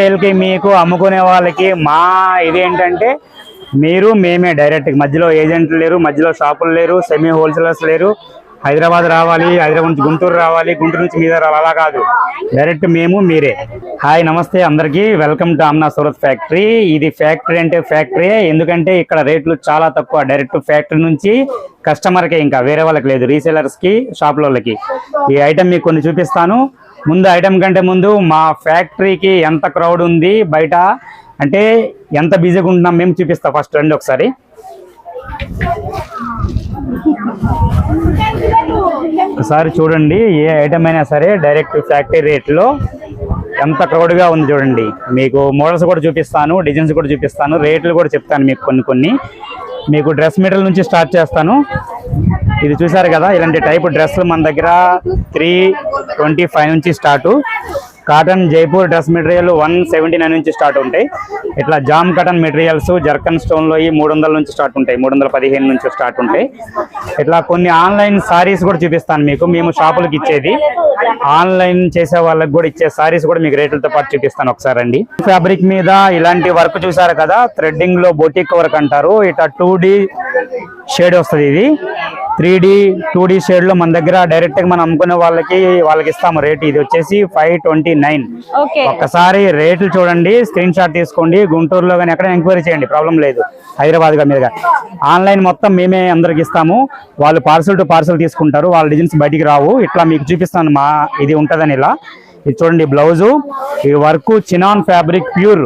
కి మీకు అమ్ముకునే వాళ్ళకి మా ఇదేంటంటే మీరు మేమే డైరెక్ట్ మధ్యలో ఏజెంట్లు లేరు మధ్యలో షాపులు లేరు సెమీ హోల్సేలర్స్ లేరు. హైదరాబాద్ రావాలి హైదరాబాద్ నుంచి గుంటూరు రావాలి గుంటూరు నుంచి మీద అలా కాదు. డైరెక్ట్ మేము మీరే. హాయ్ నమస్తే అందరికీ. Welcome to Amna Surat factory. ఇది ఫ్యాక్టరీ అంటే ఫ్యాక్టరీ ఎందుకంటే ఇక్కడ రేట్లు చాలా తక్కువ డైరెక్ట్ ఫ్యాక్టరీ నుంచి కస్టమర్కే ఇంకా వేరే వాళ్ళకి లేదు రీసేలర్స్కి షాపుల వాళ్ళకి ఈ ఐటమ్ మీకు కొన్ని చూపిస్తాను. ముందు ఐటమ్ కంటే ముందు మా ఫ్యాక్టరీకి ఎంత క్రౌడ్ ఉంది బయట అంటే ఎంత బిజీగా ఉంటున్నాం మేము చూపిస్తాం ఫస్ట్ రండి ఒకసారి. ఒకసారి చూడండి ఏ ఐటమ్ అయినా సరే డైరెక్ట్ ఫ్యాక్టరీ రేట్లో ఎంత క్రౌడ్గా ఉంది చూడండి. మీకు మోడల్స్ కూడా చూపిస్తాను డిజైన్స్ కూడా చూపిస్తాను రేట్లు కూడా చెప్తాను మీకు కొన్ని కొన్ని. మీకు డ్రెస్ మెటీరియల్ నుంచి స్టార్ట్ చేస్తాను. ఇది చూసారు కదా ఇలాంటి టైప్ డ్రెస్సులు మన దగ్గర త్రీ ట్వంటీ ఫైవ్ నుంచి start cotton Jaipur dress material one seventy nine నుంచి స్టార్ట్ ఉంటాయి. ఇట్లా జామ్ కాటన్ మెటీరియల్స్ జర్కన్ స్టోన్లో ఈ మూడు వందల నుంచి స్టార్ట్ ఉంటాయి. మూడు వందల పదిహేను నుంచి స్టార్ట్ ఉంటాయి. ఇట్లా కొన్ని ఆన్లైన్ సారీస్ కూడా చూపిస్తాను మీకు. మేము షాపులకు ఇచ్చేది. ఆన్లైన్ చేసే వాళ్ళకి కూడా ఇచ్చే సారీస్ కూడా మీకు రేట్లతో పాటు చూపిస్తాను ఒకసారి అండి ఫ్యాబ్రిక్ మీద ఇలాంటి వర్క్ చూసారు కదా థ్రెడ్డింగ్లో బొటిక్ వర్క్ అంటారు. ఇట్లా టూ షేడ్ వస్తుంది ఇది. త్రీ డి టూ డి షేడ్లో మన దగ్గర డైరెక్ట్గా మనం అమ్ముకునే వాళ్ళకి వాళ్ళకి ఇస్తాము రేట్ ఇది వచ్చేసి ఫైవ్ ట్వంటీ నైన్. ఓకే. ఒక్కసారి రేట్లు చూడండి స్క్రీన్ షాట్ తీసుకోండి గుంటూరులో కానీ ఎక్కడ ఎంక్వైరీ చేయండి ప్రాబ్లం లేదు. హైదరాబాద్గా మీదుగా. ఆన్లైన్ మొత్తం మేమే అందరికి ఇస్తాము. వాళ్ళు పార్సల్ టు పార్సల్ తీసుకుంటారు వాళ్ళ డిజైన్స్ బయటికి రావు. ఇట్లా మీకు చూపిస్తాను మా ఇది ఉంటదని ఇలా. ఇది చూడండి బ్లౌజు ఈ వర్క్ చినాన్ ఫ్యాబ్రిక్ ప్యూర్.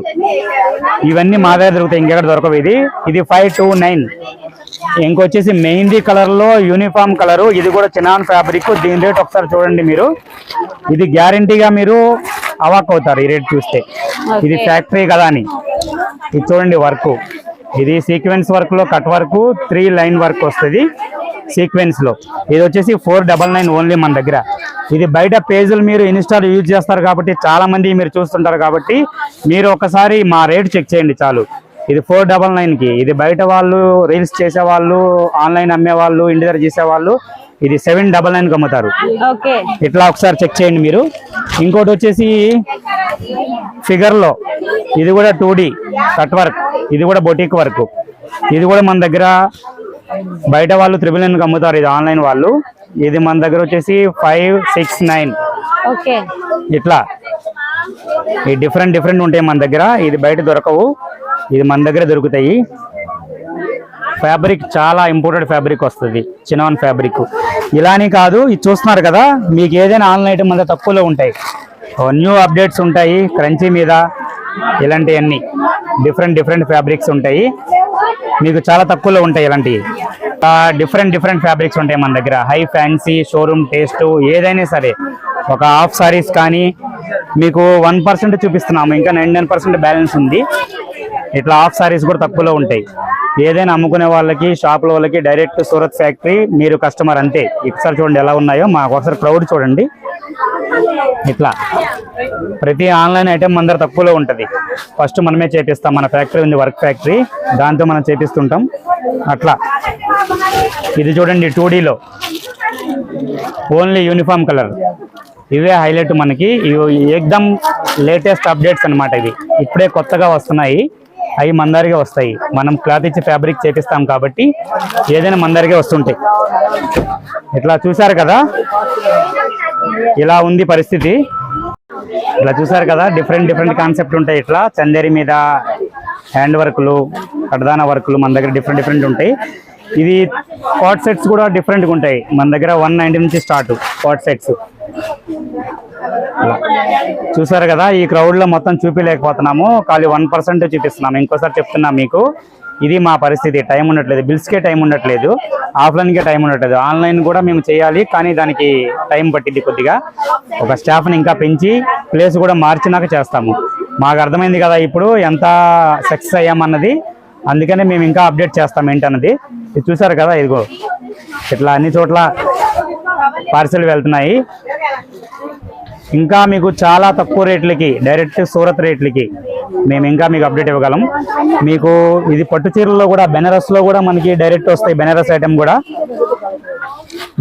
ఇవన్నీ మా దగ్గర దొరుకుతాయి ఇంకెక్కడ దొరకవు ఇది. ఇది ఫైవ్ టూ నైన్. ఇంకొచ్చేసి మెహందీ కలర్లో యూనిఫామ్ కలర్. ఇది కూడా చినాన్ ఫ్యాబ్రిక్. దీని రేట్ ఒకసారి చూడండి మీరు. ఇది గ్యారంటీగా మీరు అవాక్ అవుతారు ఈ రేట్ చూస్తే. ఇది ఫ్యాక్టరీ కదా అని. ఇది చూడండి వర్క్. ఇది సీక్వెన్స్ వర్క్లో cut work three line work వస్తుంది సీక్వెన్స్లో ఇది వచ్చేసి ఫోర్ డబల్ నైన్ ఓన్లీ మన దగ్గర. ఇది బయట పేజీలు మీరు ఇన్స్టాల్ యూజ్ చేస్తారు కాబట్టి చాలా మంది మీరు చూస్తుంటారు కాబట్టి మీరు ఒకసారి మా రేట్ చెక్ చేయండి చాలు. ఇది ఫోర్ డబల్ నైన్కి. ఇది బయట వాళ్ళు రీల్స్ చేసే వాళ్ళు ఆన్లైన్ అమ్మే వాళ్ళు ఇంటి దగ్గర చేసే వాళ్ళు ఇది సెవెన్ డబల్ నైన్కి అమ్ముతారు. ఇట్లా ఒకసారి చెక్ చేయండి మీరు. ఇంకోటి వచ్చేసి ఫిగర్లో. ఇది కూడా టూ డి కట్ వర్క్ ఇది కూడా బొటిక్ వర్క్ ఇది కూడా మన దగ్గర బయట వాళ్ళు త్రిబుల్ నైన్కి అమ్ముతారు ఇది ఆన్లైన్ వాళ్ళు. ఇది మన దగ్గర వచ్చేసి ఫైవ్ సిక్స్ నైన్ ఇట్లా. ఈ డిఫరెంట్ డిఫరెంట్ ఉంటాయి మన దగ్గర. ఇది బయట దొరకవు. ఇది మన దగ్గర దొరుకుతాయి. ఫ్యాబ్రిక్ చాలా ఇంపోర్టెడ్ ఫ్యాబ్రిక్ వస్తుంది. Chinon fabric. ఇలానే కాదు ఇది చూస్తున్నారు కదా మీకు ఏదైనా ఆన్లైన్ ఐటమ్ అంతా తక్కువలో ఉంటాయి. న్యూ అప్డేట్స్ ఉంటాయి క్రంచీ మీద ఇలాంటివన్నీ. డిఫరెంట్ డిఫరెంట్ ఫ్యాబ్రిక్స్ ఉంటాయి. మీకు చాలా తక్కువలో ఉంటాయి ఇలాంటివి. డిఫరెంట్ డిఫరెంట్ ఫ్యాబ్రిక్స్ ఉంటాయి మన దగ్గర. హై ఫ్యాన్సీ షోరూమ్ టేస్ట్ ఏదైనా సరే. ఒక హాఫ్ సారీస్ కానీ మీకు వన్ పర్సెంట్ చూపిస్తున్నాము. ఇంకా నైన్ పర్సెంట్ బ్యాలెన్స్ ఉంది. ఇట్లా హాఫ్ సారీస్ కూడా తక్కువలో ఉంటాయి. ఏదైనా అమ్ముకునే వాళ్ళకి షాపుల వాళ్ళకి డైరెక్ట్ సూరత్ ఫ్యాక్టరీ మీరు కస్టమర్ అంతే. ఒకసారి చూడండి ఎలా ఉన్నాయో మాకు ఒకసారి క్రౌడ్ చూడండి. ఇట్లా. ప్రతి ఆన్లైన్ ఐటమ్ అందరు తక్కువలో ఉంటుంది. ఫస్ట్ మనమే చేపిస్తాం మన ఫ్యాక్టరీ ఉంది వర్క్ ఫ్యాక్టరీ. దాంతో మనం చేపిస్తుంటాం. అట్లా. ఇది చూడండి టూ డీలో. Only uniform colour. ఇవే హైలైట్ మనకి. ఇవి ఎగ్దమ్ లేటెస్ట్ అప్డేట్స్ అన్నమాట ఇవి. ఇప్పుడే కొత్తగా వస్తున్నాయి. అవి మందారిగా వస్తాయి. మనం క్లాత్ ఇచ్చి ఫ్యాబ్రిక్ చేపిస్తాం కాబట్టి ఏదైనా మందారిగా వస్తుంటాయి. ఇట్లా చూసారు కదా? ఇలా ఉంది పరిస్థితి. ఇలా చూసారు కదా? డిఫరెంట్ డిఫరెంట్ కాన్సెప్ట్ ఉంటాయి ఇట్లా. చందేరి మీద హ్యాండ్ వర్క్లు కడదాన వర్క్లు మన దగ్గర డిఫరెంట్ డిఫరెంట్ ఉంటాయి. ఇది కాట్ సెట్స్ కూడా డిఫరెంట్గా ఉంటాయి. మన దగ్గర వన్ నైంటీ నుంచి స్టార్ట్ కాట్ సెట్స్ అలా చూసారు కదా ఈ క్రౌడ్లో మొత్తం చూపించలేకపోతున్నాము ఖాళీ వన్ పర్సెంట్ చూపిస్తున్నాము. ఇంకోసారి చెప్తున్నా మీకు ఇది మా పరిస్థితి. టైం ఉండట్లేదు. బిల్స్కే టైం ఉండట్లేదు. ఆఫ్లైన్కే టైం ఉండట్లేదు. ఆన్లైన్ కూడా మేము చేయాలి కానీ దానికి టైం పట్టింది కొద్దిగా. ఒక స్టాఫ్ని ఇంకా పెంచి ప్లేస్ కూడా మార్చినాక చేస్తాము. మాకు అర్థమైంది కదా ఇప్పుడు ఎంత సక్సెస్ అయ్యామన్నది. అందుకనే మేము ఇంకా అప్డేట్ చేస్తాం ఏంటన్నది. ఇది చూసారు కదా ఇదిగో. ఇట్లా అన్ని చోట్ల పార్సెల్ వెళ్తున్నాయి. ఇంకా మీకు చాలా తక్కువ రేట్లకి డైరెక్ట్ సూరత్ రేట్లకి మేము ఇంకా మీకు అప్డేట్ ఇవ్వగలం. మీకు ఇది పట్టు చీరల్లో కూడా బెనారస్లో కూడా మనకి డైరెక్ట్ వస్తాయి బెనారస్ ఐటమ్ కూడా.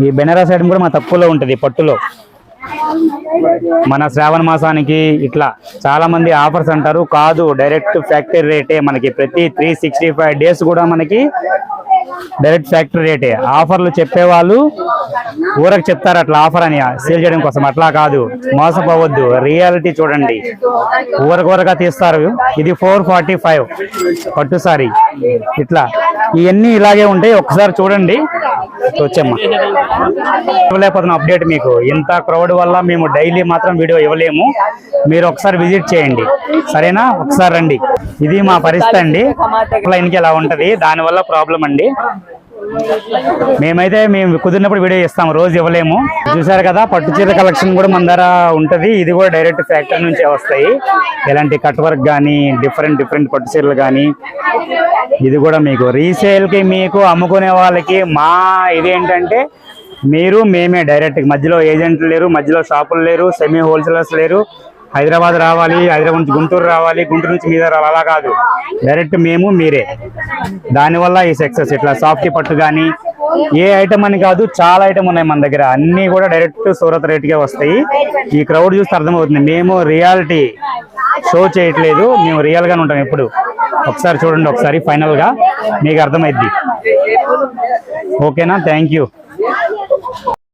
ఈ బెనారస్ ఐటమ్ కూడా మా తక్కువలో ఉంటుంది పట్టులో. మన శ్రావణ మాసానికి ఇట్లా చాలా మంది ఆఫర్స్ అంటారు కాదు డైరెక్ట్ ఫ్యాక్టరీ రేటే మనకి ప్రతి త్రీ సిక్స్టీ ఫైవ్ డేస్ కూడా మనకి డైరెక్ట్ ఫ్యాక్టరీ రేటే. ఆఫర్లు చెప్పేవాళ్ళు ఊరకు చెప్తారు అట్లా ఆఫర్ అని. సేల్ చేయడం కోసం అట్లా కాదు. మోసపోవద్దు. రియాలిటీ చూడండి. ఊరకూరగా తీస్తారు. ఇది ఫోర్ ఫార్టీ ఫైవ్ పట్టు సారీ. ఇట్లా. ఇవన్నీ ఇలాగే ఉంటాయి. ఒక్కసారి చూడండి. వచ్చామ్మా. ఇవ్వలేకపోతున్న అప్డేట్ మీకు. ఇంత క్రౌడ్ వల్ల మేము డైలీ మాత్రం వీడియో ఇవ్వలేము. మీరు ఒకసారి విజిట్ చేయండి. సరేనా? ఒకసారి రండి. ఇది మా పరిస్థితి అండి. లైన్కి ఎలా ఉంటుంది? దానివల్ల ప్రాబ్లం అండి. మేమైతే మేము కుదిరినప్పుడు వీడియో ఇస్తాం రోజు ఇవ్వలేము. చూసారు కదా పట్టు చీర కలెక్షన్ కూడా మన దగ్గర ఉంటుంది. ఇది కూడా డైరెక్ట్ ఫ్యాక్టరీ నుంచే వస్తాయి. ఇలాంటి కట్ వర్క్ కానీ డిఫరెంట్ డిఫరెంట్ పట్టు చీరలు కానీ ఇది కూడా మీకు రీసేల్కి మీకు అమ్ముకునే వాళ్ళకి మా ఇదేంటంటే మీరు మేమే డైరెక్ట్ మధ్యలో ఏజెంట్లు లేరు మధ్యలో షాపులు లేరు సెమీ హోల్సేలర్స్ లేరు హైదరాబాద్ రావాలి హైదరాబాద్ నుంచి గుంటూరు రావాలి గుంటూరు నుంచి మీద రావాలి అలా కాదు. డైరెక్ట్ మేము మీరే. దానివల్ల ఈ సక్సెస్ ఇట్లా సాఫ్ట్ పట్టు కానీ ఏ ఐటమ్ అని కాదు చాలా ఐటమ్ ఉన్నాయి మన దగ్గర. అన్నీ కూడా డైరెక్ట్ సూరత్ రేట్కే వస్తాయి. ఈ క్రౌడ్ చూస్తే అర్థమవుతుంది. మేము రియాలిటీ షో చేయట్లేదు. మేము రియల్గానే ఉంటాం ఎప్పుడు. ఒకసారి చూడండి ఒకసారి ఫైనల్గా మీకు అర్థమైద్ది. ఓకేనా? Thank you